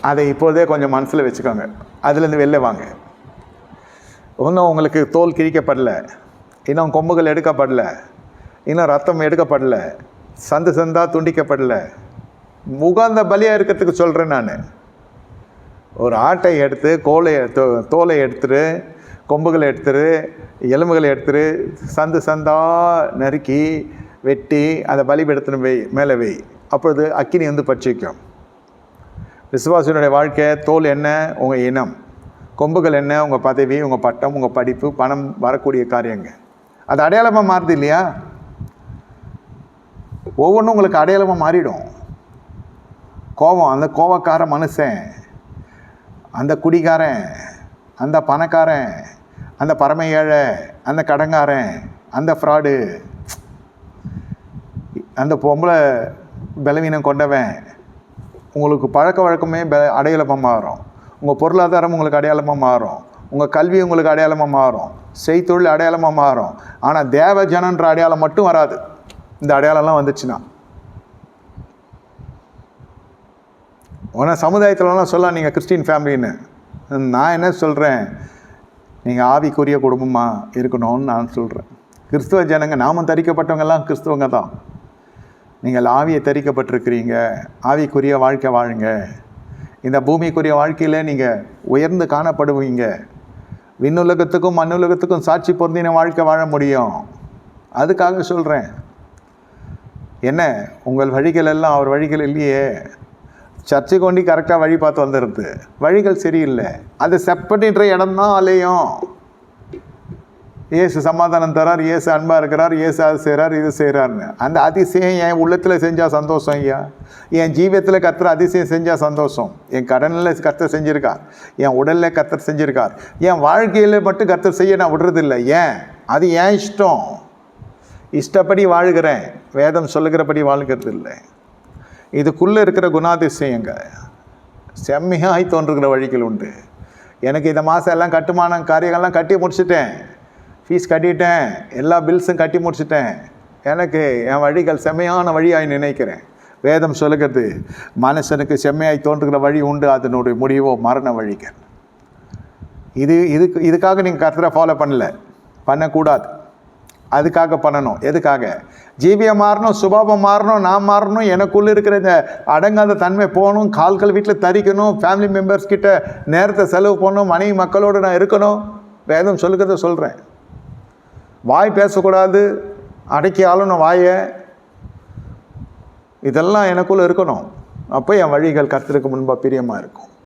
அதை இப்போதே கொஞ்சம் மனசில் வச்சுக்கோங்க. அதுலேருந்து வெளில வாங்க. இன்னும் உங்களுக்கு தோல் கிழிக்கப்படல. இன்னும் கொம்புகள் எடுக்கப்படல. இன்னும் ரத்தம் எடுக்கப்படல. சந்து சந்தாக துண்டிக்கப்படல. முகாந்த பலியாக இருக்கிறதுக்கு சொல்கிறேன் நான். ஒரு ஆட்டை எடுத்து கோலை தோ- தோலை எடுத்துரு கொம்புகளை எடுத்துரு எலும்புகளை எடுத்துரு சந்து சந்தா நறுக்கி வெட்டி அதை பலிபெடுத்துன்னு வை மேலே வை. அப்பொழுது அக்கினி வந்து பட்சிக்கும். விசுவாசினுடைய வாழ்க்கை தோல் என்ன உங்கள் இனம் கொம்புகள் என்ன உங்கள் பதவி உங்கள் பட்டம் உங்கள் படிப்பு பணம் வரக்கூடிய காரியங்க அது அடையாளமாக மாறுது இல்லையா? ஒவ்வொன்றும் உங்களுக்கு அடையாளமாக மாறிடும். கோபம் அந்த கோபக்கார மனுஷன் அந்த குடிகாரன் அந்த பணக்காரன் அந்த பரம ஏழை அந்த கடங்காரன் அந்த ஃப்ராடு அந்த பொம்பளை பலவீனம் கொண்டவன் உங்களுக்கு பழக்க வழக்கமே அடையாளமாக மாறும். உங்கள் பொருளாதாரம் உங்களுக்கு அடையாளமாக மாறும். உங்கள் கல்வி உங்களுக்கு அடையாளமாக மாறும். செய்தொழில் அடையாளமாக மாறும். ஆனால் தேவ ஜனன்ற அடையாளம் மட்டும் வராது. இந்த அடையாளம்லாம் வந்துச்சுன்னா. உன சமுதாயத்துலலாம் சொல்லலாம் நீங்கள் கிறிஸ்டின் ஃபேமிலின்னு. நான் என்ன சொல்கிறேன் நீங்கள் ஆவிக்குரிய குடும்பமாக இருக்கணும்னு நான் சொல்கிறேன் கிறிஸ்துவ ஜனங்க நாமம் தரிக்கப்பட்டவங்கெல்லாம் கிறிஸ்துவங்க தான். நீங்கள் ஆவியை தரிக்கப்பட்டிருக்கிறீங்க ஆவிக்குரிய வாழ்க்கை வாழுங்க. இந்த பூமிக்குரிய வாழ்க்கையில் நீங்கள் உயர்ந்து காணப்படுவீங்க. விண்ணுலகத்துக்கும் மண்ணுலகத்துக்கும் சாட்சி பொருந்தின வாழ்க்கை வாழ முடியும். அதுக்காக சொல்கிறேன் என்ன? உங்கள் வழிகள் எல்லாம் அவர் வழிகள் இல்லையே. சர்ச்சை கொண்டு கரெக்டாக வழி பார்த்து வந்துடுது வழிகள் சரியில்லை. அது செப்பனின்ற இடம் தான் அலையும். இயேசு சமாதானம் தரார் இயேசு அன்பாக இருக்கிறார் இயேசு அது செய்கிறார் இது செய்கிறாருன்னு அந்த அதிசயம் என் உள்ளத்தில் செஞ்சால் சந்தோஷம் ஐயா? என் ஜீவியத்தில் கத்துற அதிசயம் செஞ்சால் சந்தோஷம். என் கடனில் கத்தர் செஞ்சுருக்கார் என் உடலில் கத்தர் செஞ்சுருக்கார் என் வாழ்க்கையில் மட்டும் கத்தர் செய்ய நான் விடுறதில்லை. ஏன்? அது ஏன் இஷ்டம். இஷ்டப்படி வாழ்கிறேன். வேதம் சொல்லுகிறபடி வாழ்கிறது இல்லை இதுக்குள்ளே இருக்கிற குணாதிசயங்க. செம்மையாய் தோன்றுகிற வழிகள் உண்டு. எனக்கு இந்த மாதம் எல்லாம் கட்டுமானம் காரியங்கள்லாம் கட்டி முடிச்சிட்டேன். ஃபீஸ் கட்டிட்டேன். எல்லா பில்ஸும் கட்டி முடிச்சிட்டேன். எனக்கு என் வழிகள் செம்மையான வழியாய் நினைக்கிறேன். வேதம் சொல்லுகிறது மனுஷனுக்கு செம்மையாய் தோன்றுகிற வழி உண்டு. அதனுடைய முடிவோ மரண வழிகள். இது இதுக்கு இதுக்காக நீங்கள் கர்த்தரை ஃபாலோ பண்ணல. பண்ணக்கூடாது. அதுக்காக பண்ணணும். எதுக்காக? ஜீவியம் மாறணும் சுபாவம் மாறணும் நான் மாறணும் எனக்குள்ளே இருக்கிற இந்த அடங்காத தன்மை போகணும் கால்கள் வீட்டில் தரிக்கணும் ஃபேமிலி மெம்பர்ஸ் கிட்ட நேரத்தை செலவு பண்ணணும் மனைவி மக்களோடு நான் இருக்கணும். வேதம் சொல்லுகிறத சொல்கிறேன் வாய் பேசக்கூடாது அடக்கி ஆளணும் வாயை. இதெல்லாம் எனக்குள்ளே இருக்கணும். அப்போ என் வழிகள் கற்றுக்கு முன்பாக பிரியமாக இருக்கும்.